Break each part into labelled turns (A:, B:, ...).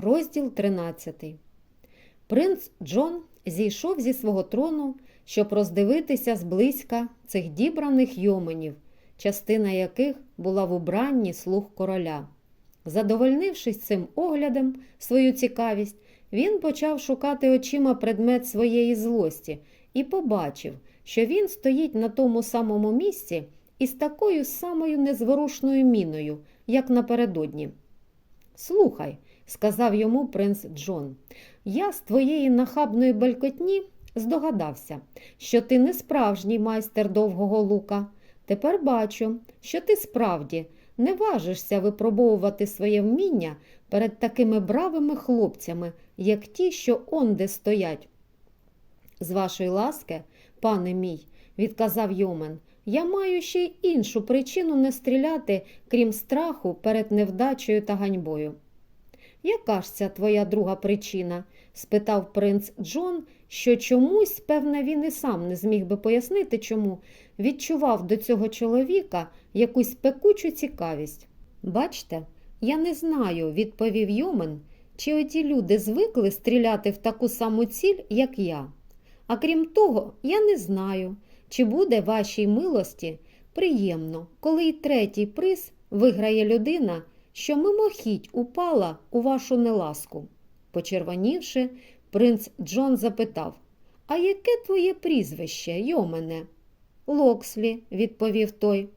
A: Розділ 13. Принц Джон зійшов зі свого трону, щоб роздивитися зблизька цих дібраних йоменів, частина яких була в убранні слуг короля. Задовольнившись цим оглядом, свою цікавість, він почав шукати очима предмет своєї злості і побачив, що він стоїть на тому самому місці із такою самою незворушною міною, як напередодні. Слухай, сказав йому принц Джон, я з твоєї нахабної белькотні здогадався, що ти не справжній майстер довгого лука. Тепер бачу, що ти справді не важишся випробовувати своє вміння перед такими бравими хлопцями, як ті, що онде стоять. З вашої ласки, пане мій, відказав Йомен, я маю ще й іншу причину не стріляти, крім страху перед невдачею та ганьбою. Яка ж ця твоя друга причина? спитав принц Джон, що чомусь, певне, він і сам не зміг би пояснити, чому відчував до цього чоловіка якусь пекучу цікавість. Бачте, я не знаю, відповів Йомен, чи оті люди звикли стріляти в таку саму ціль, як я. А крім того, я не знаю, чи буде вашій милості приємно, коли й третій приз виграє людина, що мимохідь упала у вашу неласку. Почервонівши, принц Джон запитав А яке твоє прізвище, Йомене? Локслі, відповів той.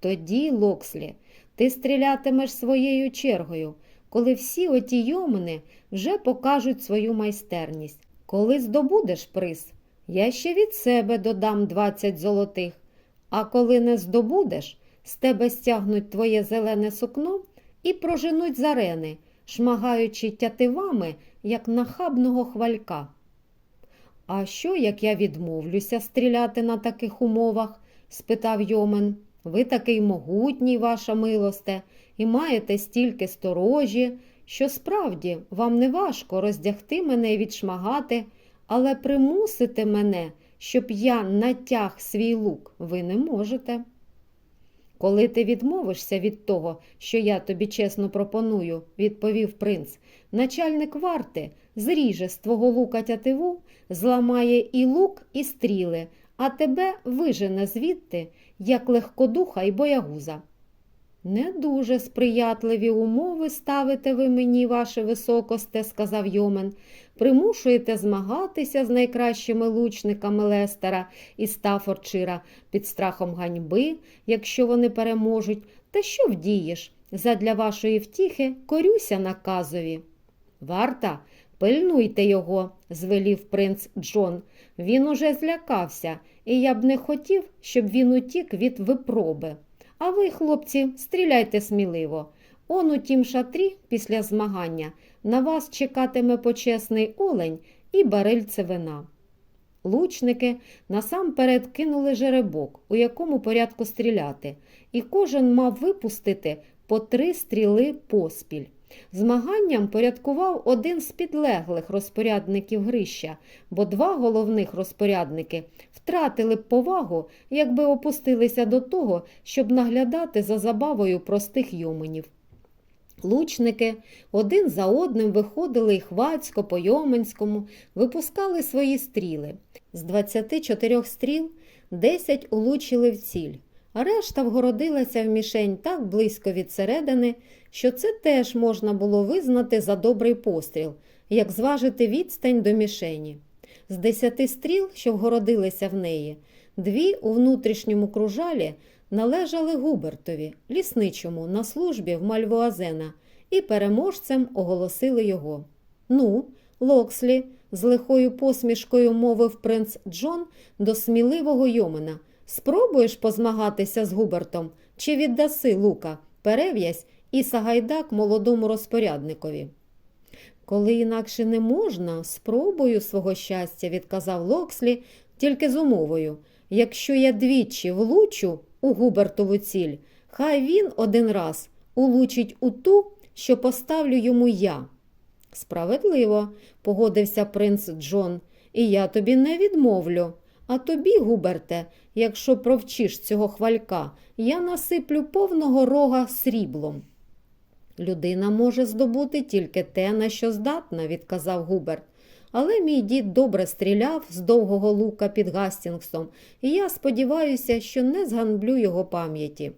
A: Тоді, Локслі, ти стрілятимеш своєю чергою, коли всі оті йомини вже покажуть свою майстерність. Коли здобудеш приз, я ще від себе додам 20 золотих, а коли не здобудеш, з тебе стягнуть твоє зелене сукно і проженуть з арени, шмагаючи тятивами, як нахабного хвалька. А що, як я відмовлюся стріляти на таких умовах? спитав Йомен. Ви такий могутній, ваша милосте, і маєте стільки сторожі, що справді вам не важко роздягти мене і відшмагати, але примусити мене, щоб я натяг свій лук, ви не можете. Коли ти відмовишся від того, що я тобі чесно пропоную, відповів принц, начальник варти зріже з твого лука тятиву, зламає і лук, і стріли, а тебе вижене звідти, як легкодуха й боягуза. Не дуже сприятливі умови ставите ви мені, ваше високосте, сказав Йомен. Примушуєте змагатися з найкращими лучниками Лестера і Стафорчира під страхом ганьби, якщо вони переможуть, та що вдієш? Задля вашої втіхи корюся наказові. Варта, пильнуйте його, звелів принц Джон. Він уже злякався, і я б не хотів, щоб він утік від випроби. А ви, хлопці, стріляйте сміливо. Он у тім шатрі після змагання на вас чекатиме почесний олень і барильце вина. Лучники насамперед кинули жеребок, у якому порядку стріляти, і кожен мав випустити по три стріли поспіль. Змаганням порядкував один з підлеглих розпорядників Грища, бо два головних розпорядники втратили б повагу, якби опустилися до того, щоб наглядати за забавою простих йоменів. Лучники один за одним виходили й хвацько по Йоменському, випускали свої стріли. З 24 стріл 10 улучили в ціль, решта вгородилася в мішень так близько від середини, що це теж можна було визнати за добрий постріл, як зважити відстань до мішені. З десяти стріл, що вгородилися в неї, дві у внутрішньому кружалі належали Губертові, лісничому на службі в Мальвуазена, і переможцем оголосили його. Ну, Локслі, з лихою посмішкою мовив принц Джон до сміливого Йомена. Спробуєш позмагатися з Губертом чи віддаси лука, перев'язь і сагайдак молодому розпорядникові. Коли інакше не можна, спробую свого щастя, відказав Локслі, тільки з умовою. Якщо я двічі влучу у Губертову ціль, хай він один раз улучить у ту, що поставлю йому я. Справедливо, погодився принц Джон, і я тобі не відмовлю. А тобі, Губерте, якщо провчиш цього хвалька, я насиплю повного рога сріблом. Людина може здобути тільки те, на що здатна, відказав Губерт. Але мій дід добре стріляв з довгого лука під Гастінгсом, і я сподіваюся, що не зганблю його пам'яті.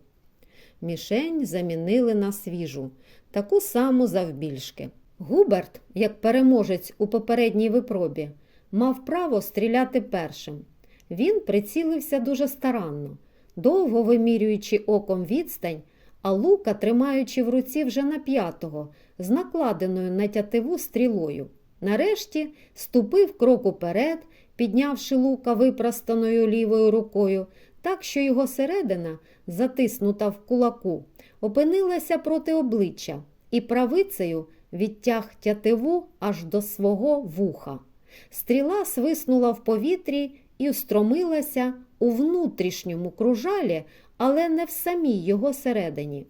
A: Мішень замінили на свіжу, таку саму завбільшки. Губерт, як переможець у попередній випробі, мав право стріляти першим. Він прицілився дуже старанно, довго вимірюючи оком відстань, а лука тримаючи в руці вже на п'ятого, з накладеною на тятиву стрілою. Нарешті ступив крок уперед, піднявши лука випростаною лівою рукою, так що його середина, затиснута в кулаку, опинилася проти обличчя і правицею відтяг тятиву аж до свого вуха. Стріла свиснула в повітрі і устромилася у внутрішньому кружалі, але не в самій його середині.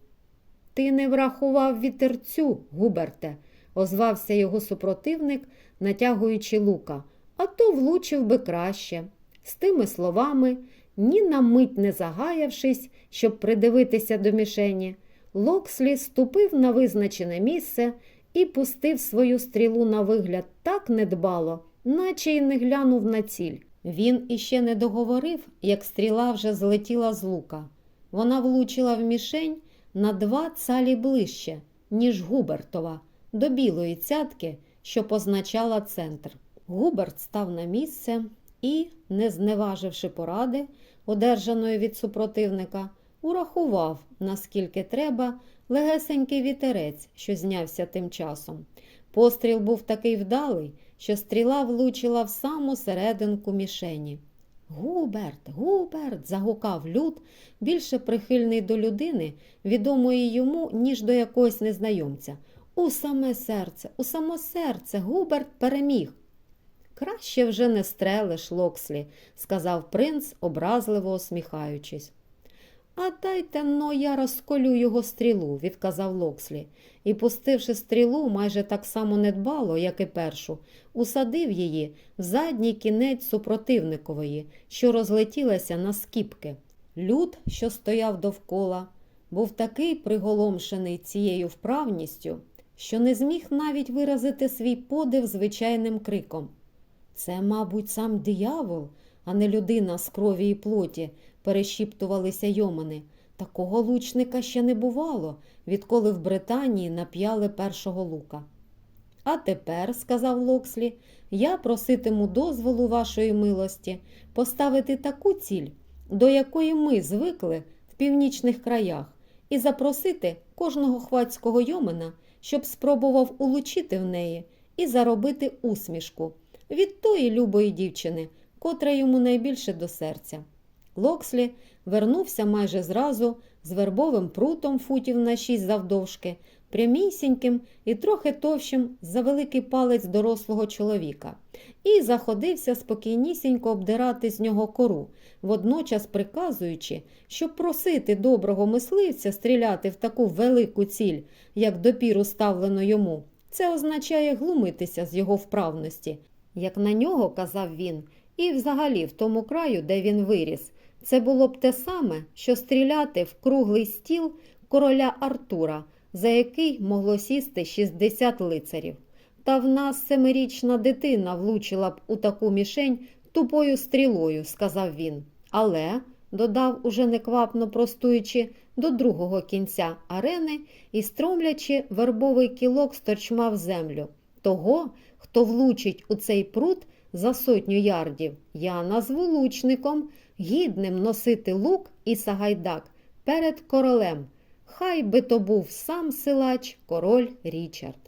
A: Ти не врахував вітерцю, Губерте, озвався його супротивник, натягуючи лука, а то влучив би краще. З тими словами, ні на мить не загаявшись, щоб придивитися до мішені, Локслі ступив на визначене місце і пустив свою стрілу на вигляд так недбало, наче й не глянув на ціль. Він іще не договорив, як стріла вже злетіла з лука. Вона влучила в мішень на два цалі ближче, ніж Губертова, до білої цятки, що позначала центр. Губерт став на місце і, не зневаживши поради, одержаної від супротивника, урахував, наскільки треба, легесенький вітерець, що знявся тим часом. Постріл був такий вдалий, що стріла влучила в саму серединку мішені. Губерт, Губерт, загукав люд, більше прихильний до людини, відомої йому, ніж до якогось незнайомця. У саме серце, у само серце Губерт переміг. Краще вже не стрелиш, Локслі, сказав принц, образливо усміхаючись. А дайте но я розколю його стрілу, відказав Локслі, і, пустивши стрілу майже так само недбало, як і першу, усадив її в задній кінець супротивникової, що розлетілася на скіпки. Люд, що стояв довкола, був такий приголомшений цією вправністю, що не зміг навіть виразити свій подив звичайним криком. Це, мабуть, сам диявол, а не людина з крові і плоті, перешіптувалися йомани. Такого лучника ще не бувало, відколи в Британії нап'яли першого лука. А тепер, сказав Локслі, я проситиму дозволу вашої милості поставити таку ціль, до якої ми звикли в північних краях, і запросити кожного хвацького йомина, щоб спробував улучити в неї і заробити усмішку від тої любої дівчини, котра йому найбільше до серця. Локслі вернувся майже зразу з вербовим прутом футів на шість завдовжки, прямісіньким і трохи товщим за великий палець дорослого чоловіка, і заходився спокійнісінько обдирати з нього кору, водночас приказуючи, щоб просити доброго мисливця стріляти в таку велику ціль, як допіру ставлено йому. Це означає глумитися з його вправності, як на нього казав він, і взагалі в тому краю, де він виріс. Це було б те саме, що стріляти в круглий стіл короля Артура, за який могло сісти 60 лицарів. Та в нас семирічна дитина влучила б у таку мішень тупою стрілою, сказав він. Але, додав, уже неквапно простуючи до другого кінця арени і стромлячи вербовий кілок з торчма в землю. Того, хто влучить у цей прут за сотню ярдів, я назву лучником, гідним носити лук і сагайдак перед королем. Хай би то був сам силач король Річард.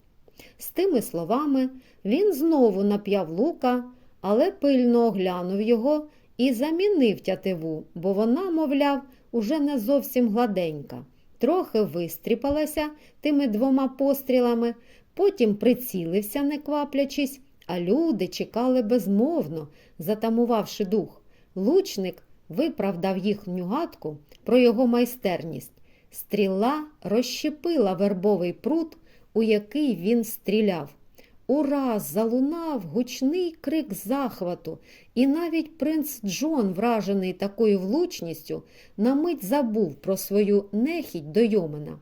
A: З тими словами він знову нап'яв лука, але пильно оглянув його і замінив тятиву, бо вона, мовляв, уже не зовсім гладенька. Трохи вистріпалася тими двома пострілами, потім прицілився, не кваплячись, а люди чекали безмовно, затамувавши дух. Лучник виправдав їхню гадку про його майстерність. Стріла розщепила вербовий прут, у який він стріляв. Ураз залунав гучний крик захвату, і навіть принц Джон, вражений такою влучністю, на мить забув про свою нехідь до Йомена.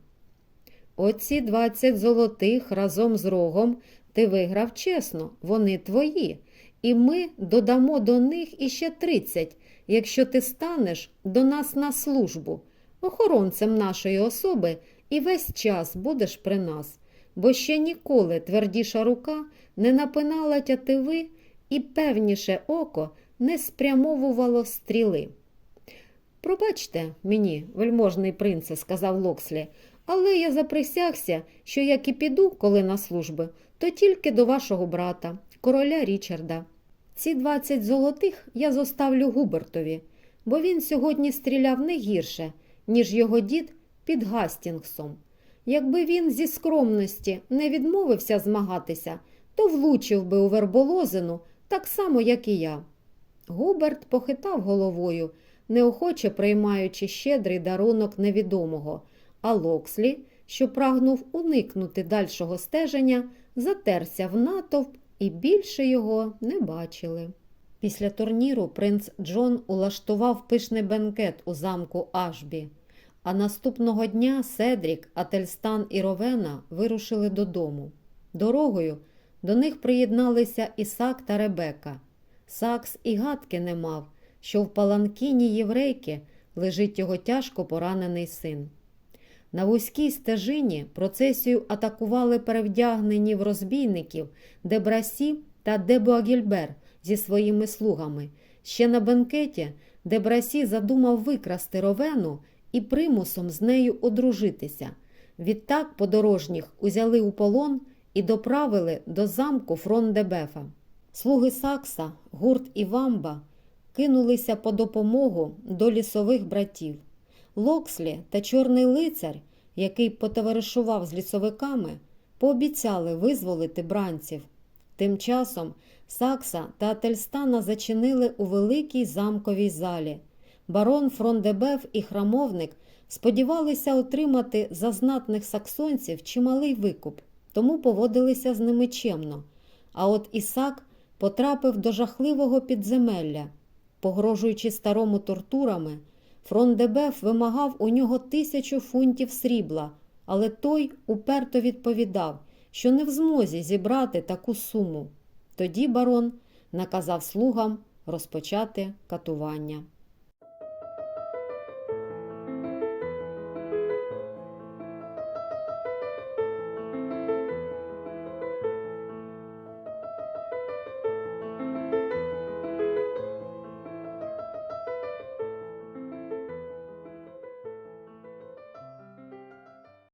A: Оці 20 золотих разом з рогом ти виграв чесно, вони твої. І ми додамо до них іще 30, якщо ти станеш до нас на службу, охоронцем нашої особи і весь час будеш при нас, бо ще ніколи твердіша рука не напинала тятиви і певніше око не спрямовувало стріли. Пробачте мені, вельможний принце, сказав Локслі, але я заприсягся, що як і піду, коли на служби, то тільки до вашого брата, короля Річарда. Ці двадцять золотих я зоставлю Губертові, бо він сьогодні стріляв не гірше, ніж його дід під Гастінгсом. Якби він зі скромності не відмовився змагатися, то влучив би у верболозину так само, як і я. Губерт похитав головою, неохоче приймаючи щедрий дарунок невідомого, а Локслі, що прагнув уникнути дальшого стеження, затерся в натовп і більше його не бачили. Після турніру принц Джон улаштував пишний бенкет у замку Ашбі, а наступного дня Седрік, Ательстан і Ровена вирушили додому. Дорогою до них приєдналися Ісак та Ребека. Сакс і гадки не мав, що в паланкіні єврейки лежить його тяжко поранений син. На вузькій стежині процесію атакували перевдягнені в розбійників Дебрасі та Дебуагільбер зі своїми слугами. Ще на бенкеті Дебрасі задумав викрасти ровену і примусом з нею одружитися. Відтак подорожніх узяли у полон і доправили до замку Фрондебефа. Слуги Сакса, гурт і Вамба кинулися по допомогу до лісових братів. Локслі та Чорний лицар, який потоваришував з лісовиками, пообіцяли визволити бранців. Тим часом Сакса та Ательстана зачинили у великій замковій залі. Барон Фрондебеф і храмовник сподівалися отримати за знатних саксонців чималий викуп, тому поводилися з ними чемно. А от Ісак потрапив до жахливого підземелля. Погрожуючи старому тортурами, Фрондебеф вимагав у нього тисячу фунтів срібла, але той уперто відповідав, що не в змозі зібрати таку суму. Тоді барон наказав слугам розпочати катування.